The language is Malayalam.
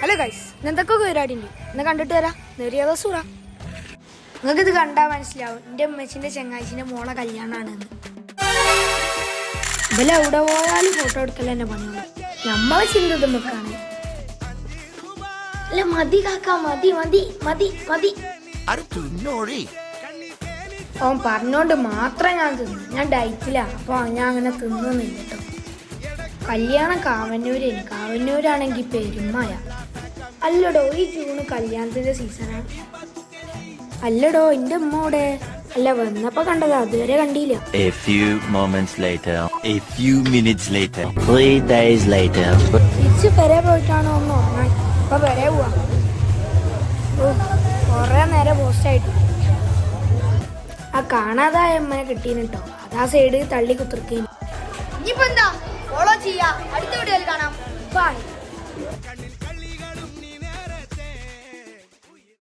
ഹലോ ഗൈസ് എന്തൊക്കെ പരിപാടി ഉണ്ട് എന്നാ കണ്ടിട്ട് വരാം. നെറിയാതെ സൂറ നിങ്ങൾക്ക് ഇത് കണ്ടാൽ മനസ്സിലാവും. എന്റെ അമ്മച്ചിന്റെ ചെങ്ങാഴ്ചിന്റെ മോളെ കല്യാണമാണ് ഇവലെ എവിടെ പോയാലും ഫോട്ടോ എടുക്കൽ എന്നെ പണിയുള്ളൂ നമ്മളെ ചിന്ത ഇത് നോക്കാണ്. അല്ല മതി കാക്ക മതി മതി മതി മതി. ഓൻ പറഞ്ഞോണ്ട് മാത്രം ഞാൻ തിന്നു. ഞാൻ ഡയറ്റിലാണ് അപ്പോൾ ഞാൻ അങ്ങനെ തിന്നുന്നില്ല കേട്ടോ. കല്യാണം കാവന്നൂര് കാവന്നൂരാണെങ്കിൽ പെരുമയ അല്ലടോ ഈ ജൂണ് കല്യാണത്തിന്റെ സീസണാണ് അല്ലടോ എന്റെ അമ്മോടെ അല്ല വന്നപ്പോ കണ്ടത് അതുവരെ കണ്ടില്ല. A few moments later, a few minutes later, three days later. തിരിച്ച് പെരെ പോയിട്ടാണോ ഒന്ന് ഉറങ്ങാൻ? ഇപ്പൊ പെരെ പോവാ. കൊറേ നേരം പോസ്റ്റായിട്ട് ആ കാണാതായ അമ്മനെ കിട്ടീന് കേട്ടോ അതാ സൈഡ് തള്ളി കുത്തിർക്കേന്. ഇനിയിപ്പോ എന്താ? ഫോളോ ചെയ്യാ. അടുത്ത വീഡിയോയിൽ കാണാം. ബൈ